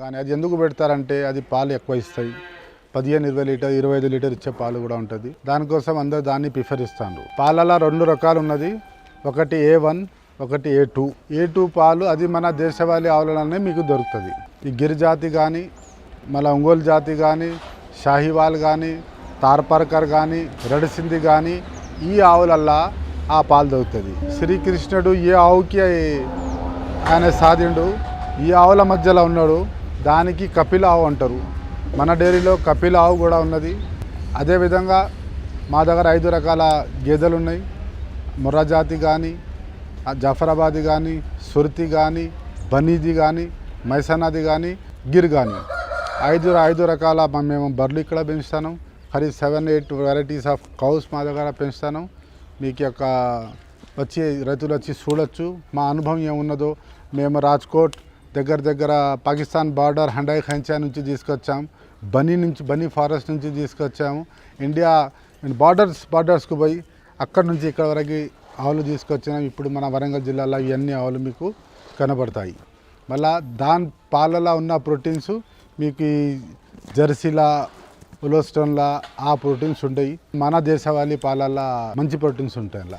కానీ అది ఎందుకు పెడతారంటే అది పాలు ఎక్కువ ఇస్తాయి. పదిహేను ఇరవై లీటర్ ఇరవై ఐదు లీటర్ ఇచ్చే పాలు కూడా ఉంటుంది. దానికోసం అందరు దాన్ని ప్రిఫర్ ఇస్తాను పాలలో రెండు రకాలు ఉన్నది. ఒకటి ఏ వన్ ఒకటి ఏ టూ. ఏ టూ పాలు అది మన దేశవాళీ ఆవులనే మీకు దొరుకుతుంది. ఈ గిరి జాతి కానీ మళ్ళీ ఒంగోలు జాతి కానీ షాహివాల్ కానీ తార్పర్కర్ కానీ రెడసింది కానీ ఈ ఆవులల్లా ఆ పాలు దొరుకుతుంది. శ్రీకృష్ణుడు ఏ ఆవుకి ఆయన సాధిండు. ఈ ఆవుల మధ్యలో ఉన్నాడు. దానికి కపిల్ ఆవు అంటారు. మన డైరీలో కపిల్ ఆవు కూడా ఉన్నది. అదేవిధంగా మా దగ్గర ఐదు రకాల గేదెలు ఉన్నాయి. ముర్రా జాతి కానీ జఫరాబాదీ కానీ సుర్తి కానీ బనీది కానీ మైసనాది కానీ గిర్ కానీ ఐదు ఐదు రకాల మేము బర్లు ఇక్కడ పెంచుతాను. మరి seven eight varieties of cows మా దగ్గర పెంచుతాను. మీకు యొక్క వచ్చి రైతులు వచ్చి చూడొచ్చు. మా అనుభవం ఏమున్నదో మేము రాజ్కోట్ దగ్గర దగ్గర పాకిస్తాన్ బార్డర్ హండాయ్ ఖంచా నుంచి తీసుకొచ్చాం. బనీ నుంచి బనీ ఫారెస్ట్ నుంచి తీసుకొచ్చాము. ఇండియా బార్డర్స్ బార్డర్స్కు పోయి అక్కడ నుంచి ఇక్కడ వరకు ఆవులు తీసుకొచ్చినాం. ఇప్పుడు మన వరంగల్ జిల్లాలో ఇవన్నీ ఆవులు మీకు కనబడతాయి. మళ్ళా దాని పాలలో ఉన్న ప్రోటీన్స్ మీకు ఈ జెర్సీలా ఉలోస్టోన్లా ఆ ప్రోటీన్స్ ఉంటాయి. మన దేశవాళీ పాలల్లో మంచి ప్రోటీన్స్ ఉంటాయి అలా.